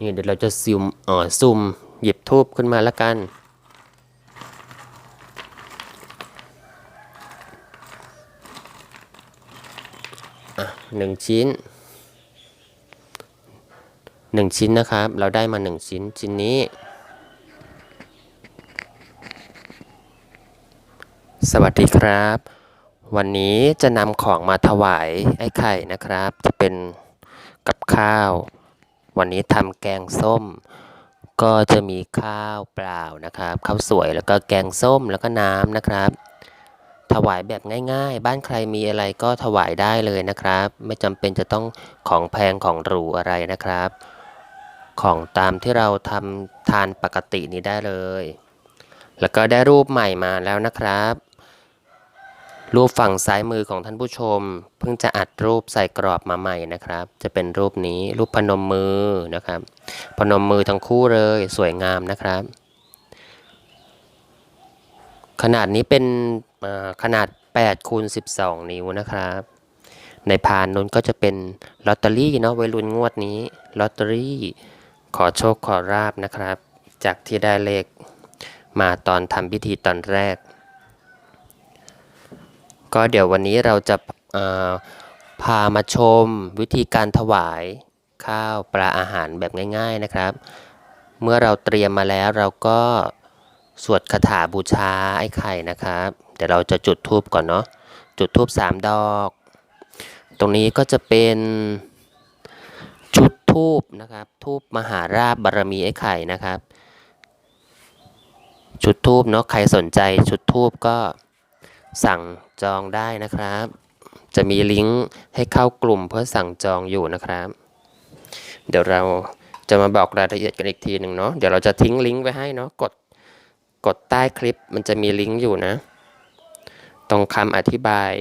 นี่เดี๋ยวเราจะซูมเอ่อซูมหยิบทูบขึ้นมาล้วกันหนึ่งชิ้นหนึ่งชิ้นนะครับ เราได้มาหนึ่งชิ้นชิ้นนี้สวัสดีครับ วันนี้จะนำของมาถวายไอ้ไข่นะครับ จะเป็นกับข้าว วันนี้ทำแกงส้ม ก็จะมีข้าวเปล่านะครับ ข้าวสวยแล้วก็แกงส้มแล้วก็น้ำนะครับ ถวายแบบง่าย ๆ บ้านใครมีอะไรก็ถวายได้เลยนะครับ ไม่จำเป็นจะต้องของแพงของหรูอะไรนะครับ ของตามที่เราทำทานปกตินี้ได้เลย แล้วก็ได้รูปใหม่มาแล้วนะครับ รูปฝั่งซ้ายมือของท่านผู้ชม เพิ่งจะอัดรูปใส่กรอบมาใหม่นะครับ จะเป็นรูปนี้รูปพนมมือนะครับ พนมมือทั้งคู่เลยสวยงามนะครับ ขนาดนี้เป็นอ่าขนาด8คูณ12 นิ้วนะครับ ในพานนู้นก็จะเป็นลอตเตอรี่เนาะไวรุ่นงวดนี้ลอตเตอรี่ขอโชคขอราบนะครับ จากที่ได้เลขมาตอนทำพิธีตอนแรก ก็เดี๋ยววันนี้เราจะพามาชมวิธีการถวายข้าวปลาอาหารแบบง่าย ๆนะครับ เมื่อเราเตรียมมาแล้วเราก็สวดคาถาบูชาไอ้ไข่นะครับ เดี๋ยวเราจะจุดธูปก่อนเนาะจุดธูปสามดอก ตรงนี้ก็จะเป็นชุดทูบนะครับทูบมหาราบบารมีไอ้ไข่นะครับ ชุดทูบเนาะใครสนใจชุดทูบก็สั่ง จองได้นะครับ จะมีลิงก์ให้เข้ากลุ่มเพื่อสั่งจองอยู่นะครับ เดี๋ยวเราจะมาบอกรายละเอียดกันอีกทีหนึ่งเนาะเดี๋ยวเราจะทิ้งลิงก์ไว้ให้เนาะกดกดใต้คลิปมันจะมีลิงก์อยู่นะ ตรงคำอธิบาย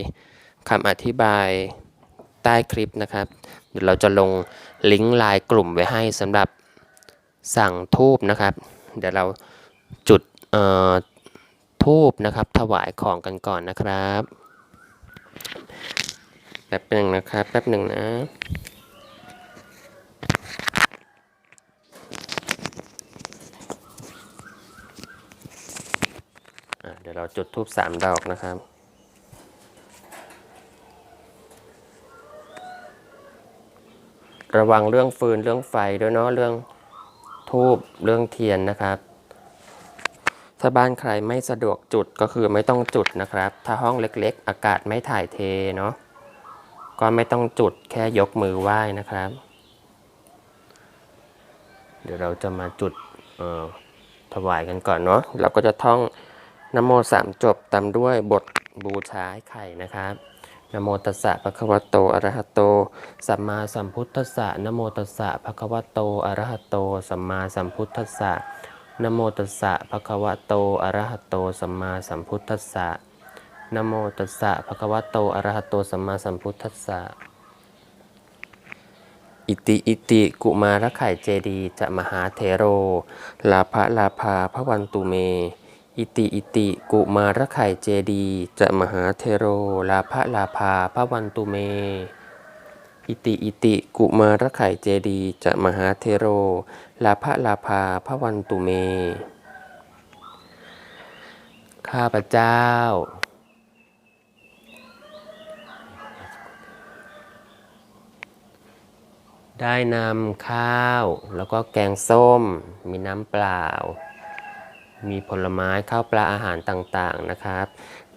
คำอธิบายใต้คลิปนะครับ เดี๋ยวเราจะลงลิงก์ไลน์กลุ่มไว้ให้สำหรับสั่งทูบนะครับ เดี๋ยวเราจุดเอ่อ ทูบนะครับ ถวายของกันก่อนนะครับแป๊บหนึ่งนะครับแป๊บหนึ่งนะเดี๋ยวเราจุดทูบสามดอกนะครับระวังเรื่องฟืนเรื่องไฟด้วยเนาะเรื่องทูบเรื่องเทียนนะครับ ถ้าบ้านใครไม่สะดวกจุดก็คือไม่ต้องจุดนะครับ ถ้าห้องเล็กๆ อากาศไม่ถ่ายเทเนาะก็ไม่ต้องจุดแค่ยกมือไหว้นะครับ เดี๋ยวเราจะมาจุดออถวายกันก่อนเนาะเราก็จะท่องนโมสามจบตามด้วยบทบูชาไข่นะครับนโมตัสสะภะคะวะโตอะระหะโต สัมมาสัมพุทธัสสะนโมตัสสะภะคะวะโตอะระหะโต สัมมาสัมพุทธัสสะ นโมตัสสะภะคะวะโต อะระหะโต สัมมาสัมพุทธัสสะนโมตัสสะภะคะวะโต อะระหะโต สัมมาสัมพุทธัสสะ อิติ อิติ กุมารไข่เจดีจะมหาเทโร ลาภะลาภาพระวันตุเม อิติ อิติ กุมารไข่เจดีจะมหาเทโร ลาภะลาภาพระวันตุเมอิติ อิติ กุมารไข่เจดีจะมหาเทโร ลาภะลาภาพระวันตุเม ข้าพเจ้า ได้นำข้าว แล้วก็แกงส้ม มีน้ำเปล่า มีผลไม้ข้าวปลาอาหารต่างๆนะครับ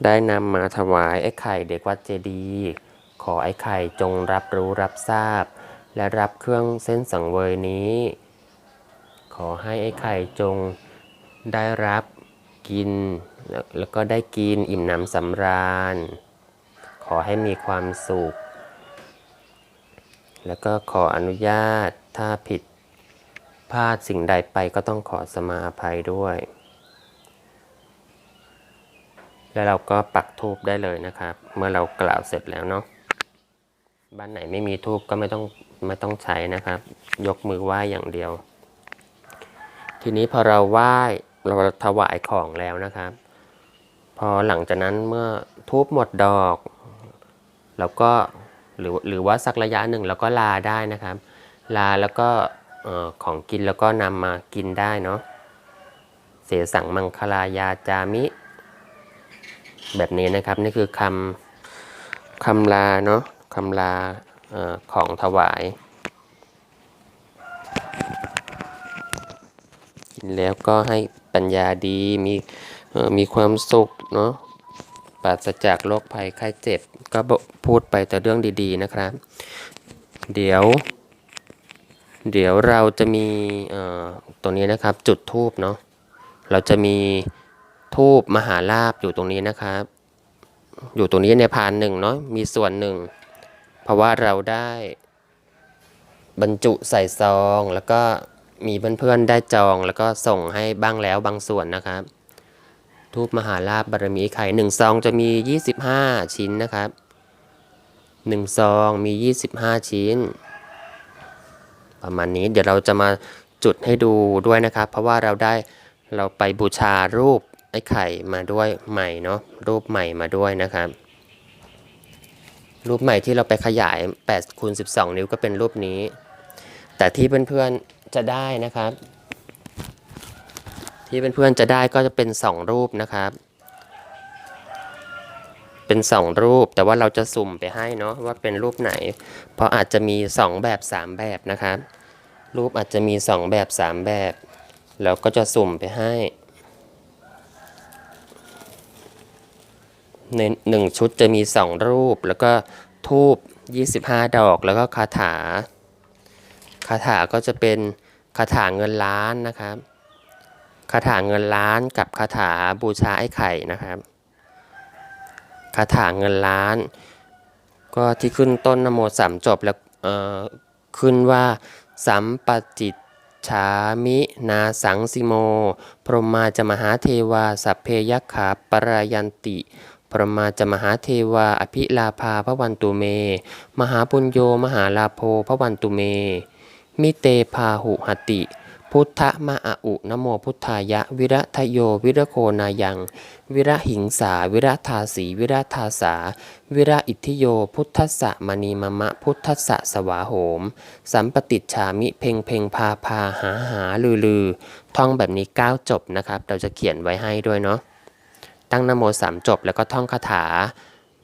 ได้นำมาถวายไอ้ไข่เด็กวัดเจดีย์ขอไอ้ไข่จงรับรู้รับทราบ และรับเครื่องเส้นสังเวยนี้ อให้ไอ้ไข่จงได้รับกินแล้วแล้วก็ได้กินอิ่มหนำสำราญ ขอให้มีความสุข แล้วก็ขออนุญาตถ้าผิดพลาดสิ่งใดไปก็ต้องขอสมาอภัยด้วย แล้วเราก็ปักทูบได้เลยนะครับ เมื่อเรากล่าวเสร็จแล้วเนาะบ้านไหนไม่มีทูบก็ไม่ต้องไม่ต้องใช้นะครับ ยกมือไหว้อย่างเดียว ทีนี้พอเราไหว้เราถวายของแล้วนะครับ พอหลังจากนั้นเมื่อทูบหมดดอกเราก็หรือหรือว่าสักระยะหนึ่งเราก็ลาได้นะครับ ลาแล้วก็ของกินแล้วก็นำมากินได้เนาะเสสังมังคลายาจามิ แบบนี้นะครับนี่คือคำคำลาเนาะคำลาออของถวาย กินแล้วก็ให้ปัญญาดีมีมีความสุขเนาะปราศจากโรคภัยไข้เจ็บ ก็พูดไปแต่เรื่องดีๆนะครับ เดี๋ยว เดี๋ยวเราจะมีตรงนี้นะครับจุดทูบเนาะเราจะมีทูบมหาลาบอยู่ตรงนี้นะครับ อยู่ตรงนี้ในพานหนึ่งเนาะมีส่วนหนึ่ง เพราะว่าเราได้บรรจุใส่ซองแล้วก็ มีเพื่อนๆได้จองแล้วก็ส่งให้บ้างแล้วบางส่วนนะครับ ทูบมหาลาบบารมีไข่หนึ่งซองจะมี 25 ชิ้นนะครับหนึ่งซองมี 25 ชิ้น ประมาณนี้เดี๋ยวเราจะมาจุดให้ดูด้วยนะครับ เพราะว่าเราได้เราไปบูชารูปไอ้ไข่มาด้วยใหม่เนาะรูปใหม่มาด้วยนะครับ รูปใหม่ที่เราไปขยาย8คูณ12 นิ้วก็เป็นรูปนี้ แต่ที่เพื่อนๆ จะได้นะครับ ที่เพื่อนๆจะได้ก็จะเป็น 2 รูปนะครับ เป็น 2 รูปแต่ว่าเราจะสุ่มไปให้เนาะว่าเป็นรูปไหน เพราะอาจจะมี 2 แบบ 3 แบบนะครับ รูปอาจจะมี 2 แบบ 3 แบบเราก็จะสุ่มไปให้ในหนึ่งชุดจะมี 2 รูปแล้วก็ทูบ25 ดอกแล้วก็คาถา คาถาก็จะเป็นคาถาเงินล้านนะครับคาถาเงินล้านกับคาถาบูชาไอ้ไข่นะครับคาถาเงินล้าน ก็ที่ขึ้นต้นนโมสามจบแล้วขึ้นว่าสัมปจิตฉามินาสังสิโม พรหมาจะมหาเทวา สัพเพยัคขาปรายันติ พรหมาจะมหาเทวา อภิลาภาพระวันตุเม มหาปุญโยมหาลาโภพระวันตุเม มิเตพาหุหติ พุทธมาอะอุนโมพุทธายะ วิระทโยวิระโคนายัง วิระหิงสา วิระทาสีวิระทาสา วิระอิทธิโย พุทธสะมณีมะมะ พุทธสะสวาโหม สัมปติจฉามิเพ่งเพ่งพาพาหาหาลือลือ ท่องแบบนี้9จบนะครับ เราจะเขียนไว้ให้ด้วยเนาะ ตั้งนโมสามจบแล้วก็ท่องคาถา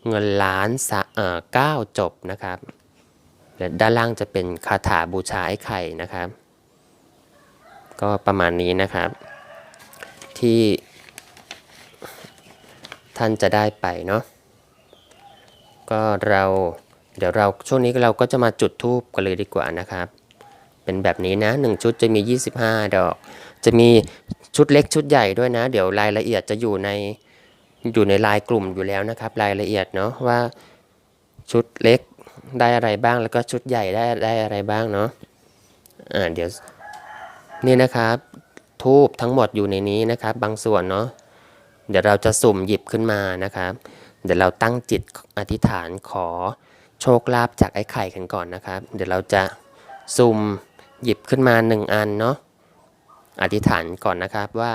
เงินล้านสะเก้าจบนะครับ ด้านล่างจะเป็นคาถาบูชาไอ้ไข่นะครับ ก็ประมาณนี้นะครับ ที่ท่านจะได้ไปเนาะก็เราเดี๋ยวเราช่วงนี้เราก็จะมาจุดธูปกันเลยดีกว่านะครับ เป็นแบบนี้นะ 1 ชุดจะมี 25 ดอก จะมีชุดเล็กชุดใหญ่ด้วยนะ เดี๋ยวรายละเอียดจะอยู่ในอยู่ในลายกลุ่มอยู่แล้วนะครับ รายละเอียดเนาะว่าชุดเล็ก ได้อะไรบ้างแล้วก็ชุดใหญ่ได้ได้อะไรบ้างเนาะอ่าเดี๋ยวนี่นะครับทูบทั้งหมดอยู่ในนี้นะครับ บางส่วนเนาะเดี๋ยวเราจะสุ่มหยิบขึ้นมานะครับ เดี๋ยวเราตั้งจิตอธิษฐานขอโชคลาภจากไอ้ไข่กันก่อนนะครับ เดี๋ยวเราจะสุ่มหยิบขึ้นมาหนึ่งอันเนาะอธิษฐานก่อนนะครับว่า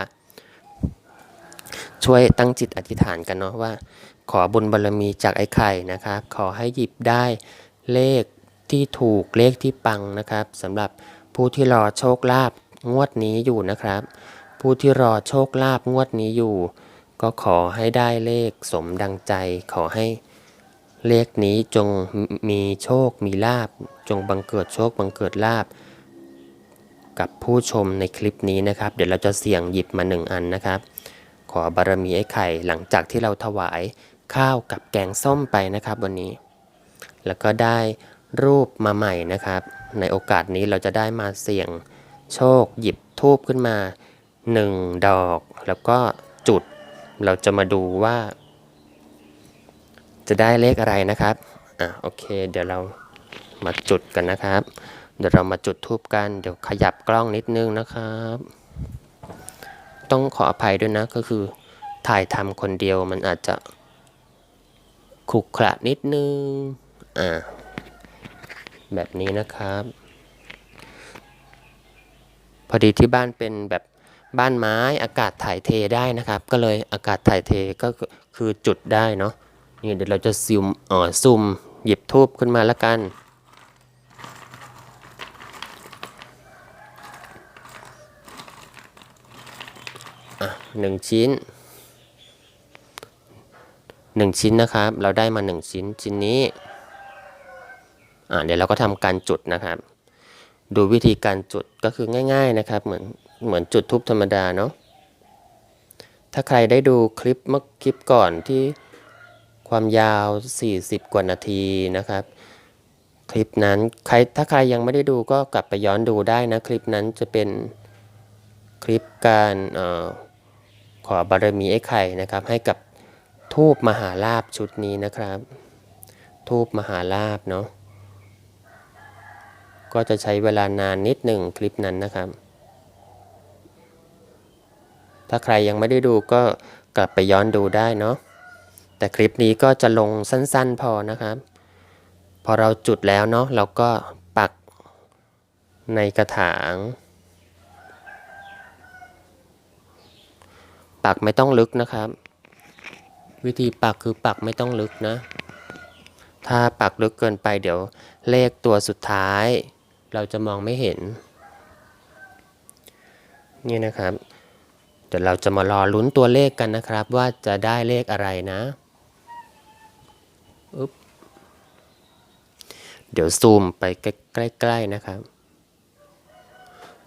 ช่วยตั้งจิตอธิษฐานกันเนาะว่า ขอบุญบารรมีจากไอ้ไข่นะครับ ขอให้หยิบได้เลขที่ถูกเลขที่ปังนะครับสำหรับผู้ที่รอโชคลาภงวดนี้อยู่นะครับ ผู้ที่รอโชคลาภงวดนี้อยู่ ก็ขอให้ได้เลขสมดังใจ ขอให้เลขนี้จงมีโชคมีลาบจงบังเกิดโชคบังเกิดลาบกับผู้ชมในคลิปนี้นะครับ เดี๋ยวเราจะเสี่ยงหยิบมาหนึ่งอันนะครับ ขอบารมีไอ้ไข่หลังจากที่เราถวาย ข้าวกับแกงส้มไปนะครับวันนี้ แล้วก็ได้รูปมาใหม่นะครับ ในโอกาสนี้เราจะได้มาเสี่ยงโชคหยิบทูบขึ้นมา 1 ดอก แล้วก็จุด เราจะมาดูว่า จะได้เลขอะไรนะครับ อะโอเค เดี๋ยวเรามาจุดกันนะครับ เดี๋ยวเรามาจุดทูบกัน เดี๋ยวขยับกล้องนิดนึงนะครับ ต้องขออภัยด้วยนะก็คือถ่ายทำคนเดียวมันอาจจะ ขรุขระนิดนึง อ่า แบบนี้นะครับ พอดีที่บ้านเป็นแบบบ้านไม้อากาศถ่ายเทได้นะครับ ก็เลยอากาศถ่ายเทก็คือจุดได้เนาะนี่เดี๋ยวเราจะซูมอ๋อซูมหยิบทูบขึ้นมาละกันอ่าหนึ่งชิ้น หนึ่งชิ้นนะครับ เราได้มาหนึ่งชิ้นชิ้นนี้อ่าเดี๋ยวเราก็ทำการจุดนะครับ ดูวิธีการจุดก็คือง่าย ๆนะครับ เหมือนเหมือนจุดทูบธรรมดาเนาะถ้าใครได้ดูคลิปเมื่อคลิปก่อนที่ความยาว 40 กว่านาทีนะครับ คลิปนั้นใครถ้าใครยังไม่ได้ดูก็กลับไปย้อนดูได้นะ คลิปนั้นจะเป็นคลิปการออขอบารมีไอ้ไข่นะครับ ให้กับ ทูบมหาลาบชุดนี้นะครับ ทูบมหาลาบเนาะก็จะใช้เวลานานนิดหนึ่งคลิปนั้นนะครับ ถ้าใครยังไม่ได้ดูก็กลับไปย้อนดูได้เนาะแต่คลิปนี้ก็จะลงสั้นๆพอนะครับ พอเราจุดแล้วเนาะเราก็ปักในกระถาง ปักไม่ต้องลึกนะครับ วิธีปักคือปักไม่ต้องลึกนะ ถ้าปักลึกเกินไปเดี๋ยวเลขตัวสุดท้าย เราจะมองไม่เห็น นี่นะครับ เดี๋ยวเราจะมารอลุ้นตัวเลขกันนะครับ ว่าจะได้เลขอะไรนะอึ๊บเดี๋ยวซูมไปใกล้ๆนะครับ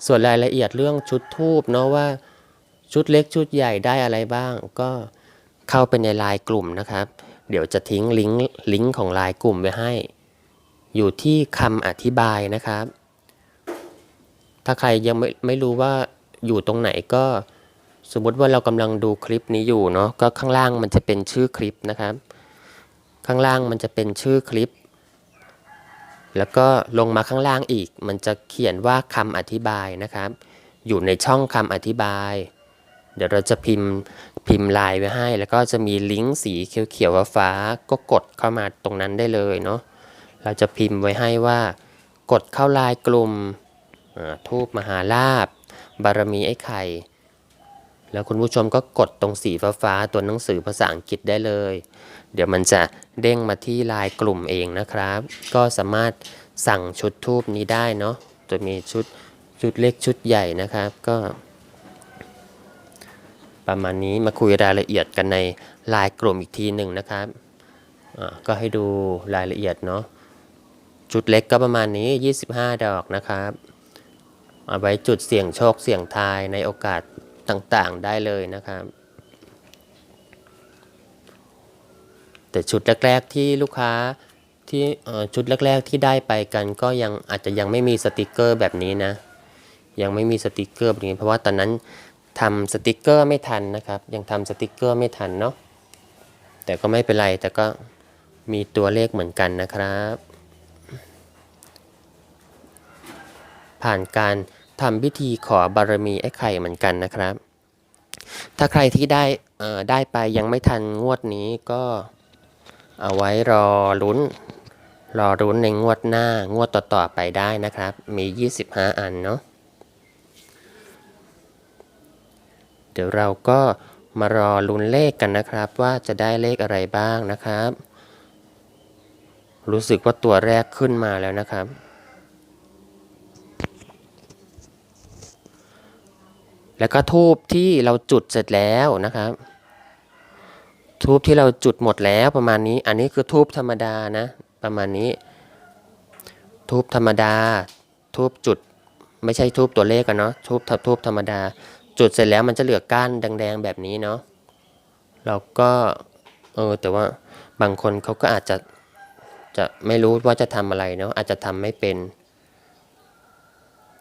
ส่วนรายละเอียดเรื่องชุดทูบเนาะว่าชุดเล็กชุดใหญ่ได้อะไรบ้างก็ เข้าไปในไลน์กลุ่มนะครับ เดี๋ยวจะทิ้งลิงก์ลิงก์ของไลน์กลุ่มไว้ให้ อยู่ที่คำอธิบายนะครับ ถ้าใครยังไม่ไม่รู้ว่าอยู่ตรงไหนก็สมมติว่าเรากำลังดูคลิปนี้อยู่เนาะก็ข้างล่างมันจะเป็นชื่อคลิปนะครับ ข้างล่างมันจะเป็นชื่อคลิป แล้วก็ลงมาข้างล่างอีก มันจะเขียนว่าคำอธิบายนะครับ อยู่ในช่องคำอธิบาย เดี๋ยวเราจะพิมพ์ พิมพ์ไลน์ไว้ให้ แล้วก็จะมีลิงก์สีเขียวๆฟ้าก็กดเข้ามาตรงนั้นได้เลยเนาะเราจะพิมพ์ไว้ให้ว่า กดเข้าไลน์กลุ่มทูบมหาลาบบารมีไอ้ไข่แล้วคุณผู้ชมก็กดตรงสีฟ้าๆตัวหนังสือภาษาอังกฤษได้เลย เดี๋ยวมันจะเด้งมาที่ไลน์กลุ่มเองนะครับ ก็สามารถสั่งชุดทูบนี้ได้เนาะจะมีชุดชุดเล็กชุดใหญ่นะครับ ก็ ประมาณนี้มาคุยรายละเอียดกันในไลน์กลุ่มอีกทีหนึ่งนะครับก็ให้ดูรายละเอียดเนาะชุดเล็กก็ประมาณนี้ 25 ดอกนะครับ เอาไว้จุดเสี่ยงโชคเสี่ยงทายในโอกาสต่างๆได้เลยนะครับ แต่ชุดแรกๆที่ลูกค้าที่ชุดแรกๆที่ได้ไปกันก็ยังอาจจะยังไม่มีสติกเกอร์แบบนี้นะ ยังไม่มีสติกเกอร์แบบนี้เพราะว่าตอนนั้น ทำสติกเกอร์ไม่ทันนะครับ ยังทำสติกเกอร์ไม่ทันเนาะแต่ก็ไม่เป็นไร แต่ก็มีตัวเลขเหมือนกันนะครับ ผ่านการทำพิธีขอบารมีไอ้ไข่เหมือนกันนะครับ ถ้าใครที่ได้ได้ไปยังไม่ทันงวดนี้ก็เอาไว้รอลุ้น รอรุ้นในงวดหน้างวดต่อๆไปได้นะครับ มี 25 อันเนาะ เดี๋ยวเราก็มารอลุ้นเลขกันนะครับ ว่าจะได้เลขอะไรบ้างนะครับ รู้สึกว่าตัวแรกขึ้นมาแล้วนะครับ แล้วก็ทูบที่เราจุดเสร็จแล้วนะครับทูบที่เราจุดหมดแล้วประมาณนี้ อันนี้คือทูบธรรมดานะ ประมาณนี้ ทูบธรรมดา ทูบจุด ไม่ใช่ทูบตัวเลขกันเนาะ ทูบทูบธรรมดา จุดเสร็จแล้วมันจะเหลือก้านแดงๆแบบนี้เนาะเราก็เออแต่ว่าบางคนเขาก็อาจจะจะไม่รู้ว่าจะทำอะไรเนาะอาจจะทำไม่เป็น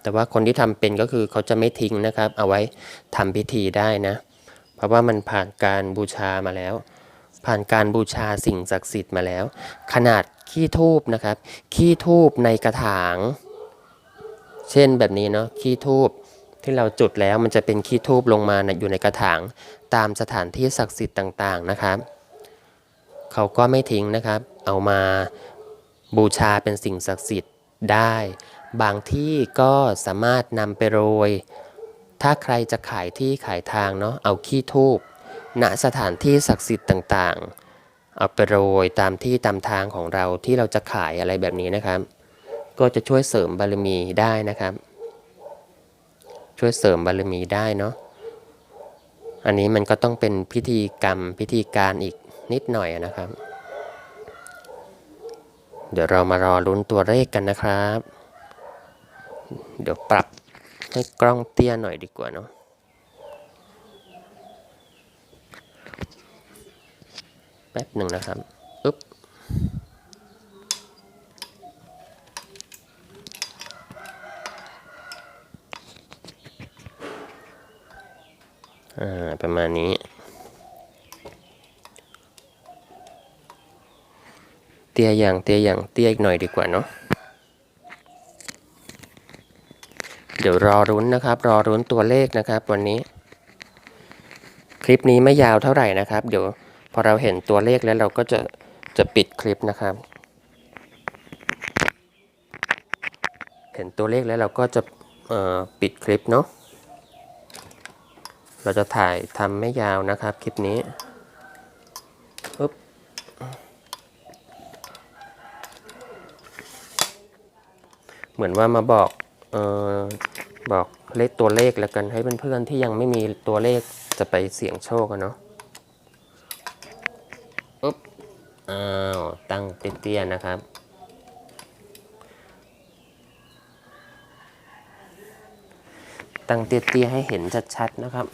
แต่ว่าคนที่ทำเป็นก็คือเขาจะไม่ทิ้งนะครับ เอาไว้ทำพิธีได้นะ เพราะว่ามันผ่านการบูชามาแล้ว ผ่านการบูชาสิ่งศักดิ์สิทธิ์มาแล้ว ขนาดขี้ทูบนะครับ ขี้ทูบในกระถาง เช่นแบบนี้เนาะขี้ทูบ ที่เราจุดแล้วมันจะเป็นขี้ทูบลงมานะอยู่ในกระถางตามสถานที่ศักดิ์สิทธิ์ต่างๆนะครับ เขาก็ไม่ทิ้งนะครับ เอามาบูชาเป็นสิ่งศักดิ์สิทธิ์ได้ บางที่ก็สามารถนำไปโรย ถ้าใครจะขายที่ขายทางเนาะเอาขี้ทูบณสถานที่ศักดิ์สิทธิ์ต่างๆ เอาไปโรยตามที่ตามทางของเราที่เราจะขายอะไรแบบนี้นะครับ ก็จะช่วยเสริมบารมีได้นะครับ ช่วยเสริมบารมีได้เนาะอันนี้มันก็ต้องเป็นพิธีกรรมพิธีการอีกนิดหน่อยนะครับ เดี๋ยวเรามารอลุ้นตัวเลขกันนะครับ เดี๋ยวปรับให้กล้องเตี้ยหน่อยดีกว่าเนาะแป๊บหนึ่งนะครับอึ๊บ อ่า ประมาณนี้ เตี้ยอย่างเตี้ยอย่างเตี้ยอีกหน่อยดีกว่าเนาะเดี๋ยวรอรุ้นนะครับ รอรุ้นตัวเลขนะครับวันนี้ คลิปนี้ไม่ยาวเท่าไหร่นะครับ เดี๋ยวพอเราเห็นตัวเลขแล้วเราก็จะจะปิดคลิปนะครับ เห็นตัวเลขแล้วเราก็จะปิดคลิปเนาะ เราจะถ่ายทำไม่ยาวนะครับคลิปนี้ปึ๊บเหมือนว่ามาบอกเอ่อบอกเลขตัวเลขแล้วกันให้เพื่อนๆที่ยังไม่มีตัวเลขจะไปเสี่ยงโชคกันเนาะปึ๊บอ้าวตั้งเตี้ยๆนะครับตั้งเตี้ยๆให้เห็นชัดๆนะครับ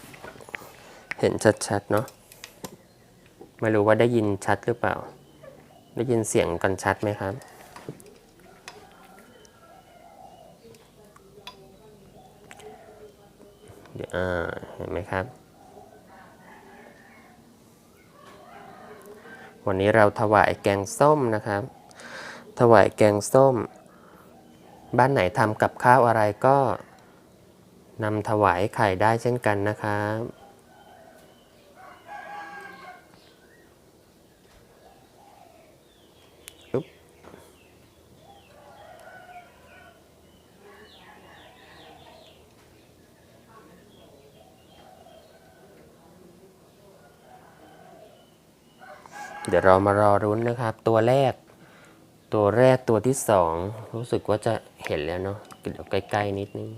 เห็นชัดๆเนาะไม่รู้ว่าได้ยินชัดหรือเปล่า ได้ยินเสียงกันชัดไหมครับเดี๋ยวเห็นไหมครับ วันนี้เราถวายแกงส้มนะครับ ถวายแกงส้ม บ้านไหนทำกับข้าวอะไรก็นำถวายไข่ได้เช่นกันนะครับ เดี๋ยวเรามารอรุ้นนะครับ ตัวแรก ตัวแรกตัวที่สองรู้สึกว่าจะเห็นแล้วเนาะเดี๋ยวใกล้ ๆ นิดนึง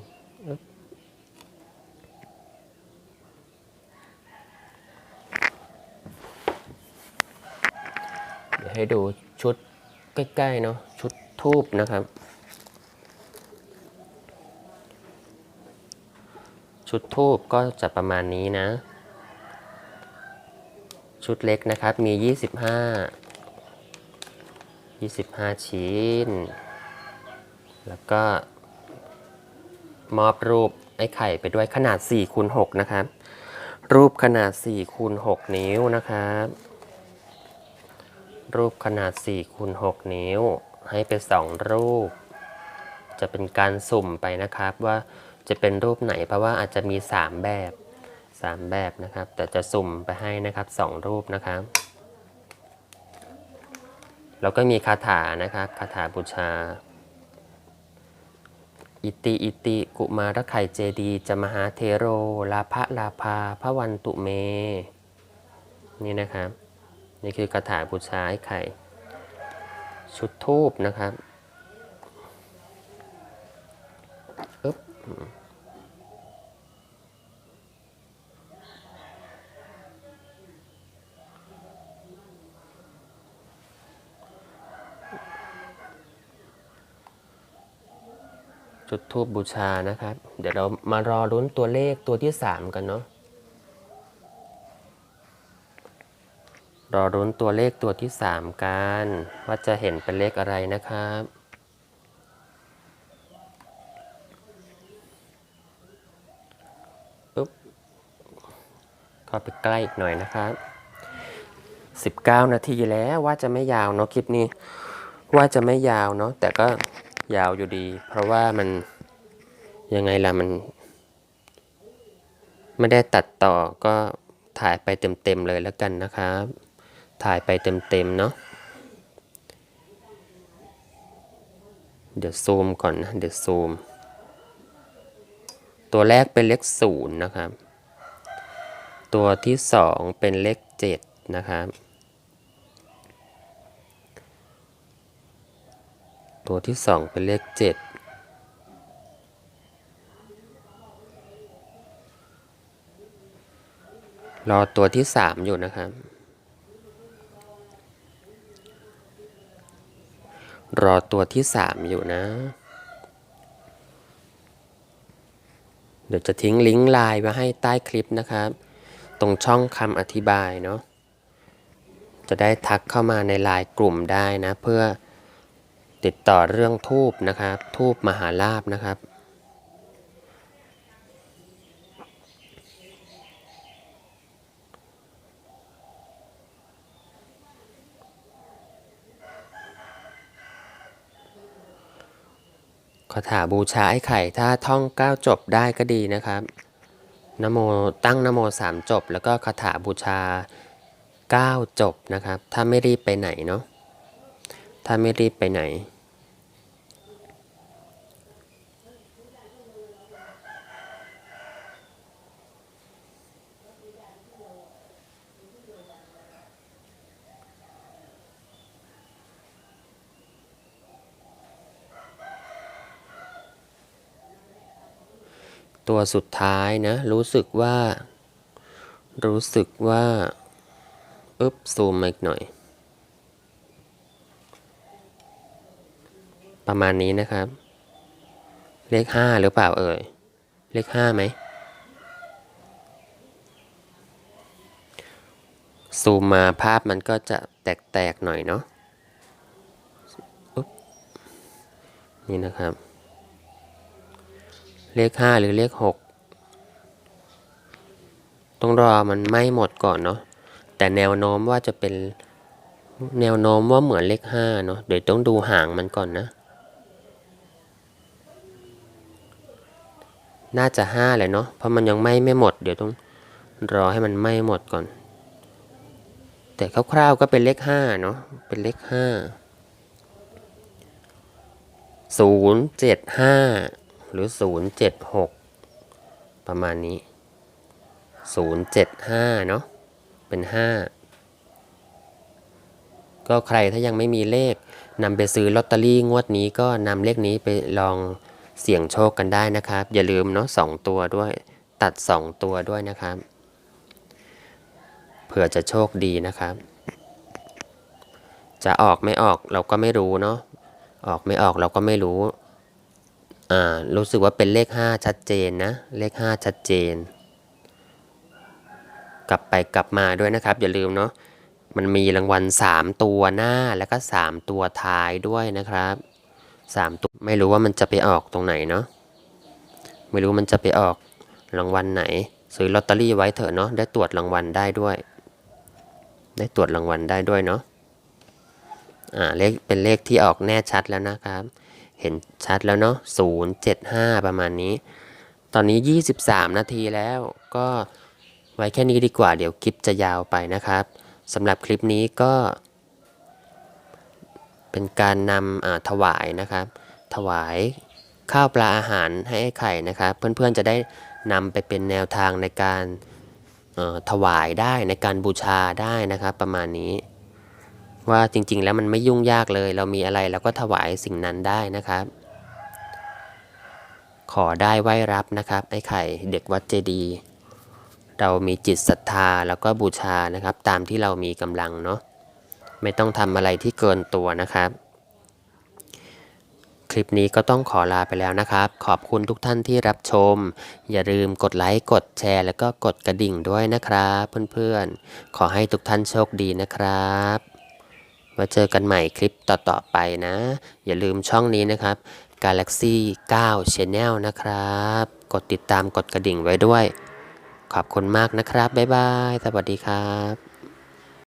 เดี๋ยวให้ดูชุดใกล้ ๆ เนาะชุดทูบนะครับ ชุดทูบก็จะประมาณนี้นะ ชุดเล็กนะครับ มี 25 25 ชิ้น แล้วก็ มอบรูปไอ้ไข่ไปด้วยขนาด4คูณ6นะครับ รูปขนาด4คูณ6นิ้วนะครับ รูปขนาด4คูณ6นิ้ว ให้ไป 2 รูป จะเป็นการสุ่มไปนะครับว่าจะเป็นรูปไหนเพราะว่าอาจจะมี 3 แบบ 3 แบบนะครับ แต่จะสุ่มไปให้นะครับ 2 รูปนะครับแล้วก็มีคาถานะครับคาถาบูชา อิติอิติกุมารไข่เจดีจะมหาเทโร ลาภะลาภาพระวันตุเม นี่นะครับ นี่คือคาถาบูชาไอ้ไข่ ชุดทูบนะครับอึ๊บ จุดทูบบูชานะครับ เดี๋ยวเรามารอลุ้นตัวเลขตัวที่ 3 กันเนาะรอรุ้นตัวเลขตัวที่ 3 กัน ว่าจะเห็นเป็นเลขอะไรนะครับปุ๊บเข้าไปใกล้อีกหน่อยนะครับ 19 นาทีแล้วว่าจะไม่ยาวเนาะคลิปนี้ ว่าจะไม่ยาวเนาะแต่ก็ ยาวอยู่ดี เพราะว่ามันยังไงล่ะมัน ไม่ได้ตัดต่อก็ถ่ายไปเต็มๆเลยแล้วกันนะครับ ถ่ายไปเต็มๆเนาะเดี๋ยวซูมก่อนนะเดี๋ยวซูม ตัวแรกเป็นเลขศูนย์นะครับ ตัวที่สองเป็นเลขเจ็ดนะครับ ตัวที่สองเป็นเลขเจ็ดรอตัวที่สามอยู่นะครับ รอตัวที่สามอยู่นะ เดี๋ยวจะทิ้งลิงก์ไลน์ไว้ให้ใต้คลิปนะครับ ตรงช่องคำอธิบายเนาะ จะได้ทักเข้ามาในไลน์กลุ่มได้นะเพื่อ ติดต่อเรื่องทูบนะครับ ทูบมหาลาบนะครับ คาถาบูชาไอ้ไข่ถ้าท่องเก้าจบได้ก็ดีนะครับนโมตั้งนโมสามจบ แล้วก็คาถาบูชาเก้าจบนะครับ ถ้าไม่รีบไปไหนเนาะ ถ้าไม่รีบไปไหน ตัวสุดท้ายนะ รู้สึกว่า รู้สึกว่า อึ๊บซูมมาอีกหน่อย ประมาณนี้นะครับ เลขห้าหรือเปล่าเอ่ย เลขห้าไหมซูมมาภาพมันก็จะแตกๆหน่อยเนาะนี่นะครับ เลขห้าหรือเลขหกต้องรอมันไม้หมดก่อนเนาะแต่แนวโน้มว่าจะเป็นแนวโน้มว่าเหมือนเลขห้าเนาะเดี๋ยวต้องดูห่างมันก่อนนะ น่าจะห้าเลยเนาะเพราะมันยังไหม้ไม่หมด เดี๋ยวต้องรอให้มันไหม้หมดก่อน แต่คร่าวๆก็เป็นเลขห้าเนาะเป็นเลขห้าศูนย์เจ็ดห้าหรือ076ประมาณนี้075เจ็ดห้าเนาะเป็น5ก็ใครถ้ายังไม่มีเลขนำไปซื้อลอตเตอรี่งวดนี้ก็นำเลขนี้ไปลอง เสี่ยงโชคกันได้นะครับ อย่าลืมเนาะสองตัวด้วย ตัด2ตัวด้วยนะครับ เผื่อจะโชคดีนะครับ จะออกไม่ออกเราก็ไม่รู้เนาะออกไม่ออกเราก็ไม่รู้อ่ารู้สึกว่าเป็นเลข 5 ชัดเจนนะ เลข 5 ชัดเจน กลับไปกลับมาด้วยนะครับ อย่าลืมเนาะมันมีรางวัล 3 ตัวหน้าแล้วก็ 3 ตัวท้ายด้วยนะครับ 3ตัวไม่รู้ว่ามันจะไปออกตรงไหนเนาะไม่รู้มันจะไปออกรางวัลไหน ซื้อลอตเตอรี่ไว้เถอะเนาะได้ตรวจรางวัลได้ด้วย ได้ตรวจรางวัลได้ด้วยเนาะอ่าเลขเป็นเลขที่ออกแน่ชัดแล้วนะครับ เห็นชัดแล้วเนาะ075ประมาณนี้ ตอนนี้ 23 นาทีแล้วก็ไว้แค่นี้ดีกว่าเดี๋ยวคลิปจะยาวไปนะครับสำหรับคลิปนี้ก็ เป็นการนำถวายนะครับ ถวายข้าวปลาอาหารให้ไอ้ไข่นะครับ เพื่อนๆจะได้นำไปเป็นแนวทางในการถวายได้ในการบูชาได้นะครับ ประมาณนี้ ว่าจริงๆแล้วมันไม่ยุ่งยากเลย เรามีอะไรเราก็ถวายสิ่งนั้นได้นะครับ ขอได้ไหว้รับนะครับ ไอ้ไข่เด็กวัดเจดียเรามีจิตศรัทธาแล้วก็บูชานะครับ ตามที่เรามีกำลังเนาะ ไม่ต้องทำอะไรที่เกินตัวนะครับ คลิปนี้ก็ต้องขอลาไปแล้วนะครับ ขอบคุณทุกท่านที่รับชม อย่าลืมกดไลค์กดแชร์ แล้วก็กดกระดิ่งด้วยนะครับเพื่อนๆ ขอให้ทุกท่านโชคดีนะครับไว้เจอกันใหม่คลิปต่อๆไปนะ อย่าลืมช่องนี้นะครับ Galaxy 9 Channel นะครับ กดติดตามกดกระดิ่งไว้ด้วย ขอบคุณมากนะครับ บ๊ายบาย สวัสดีครับ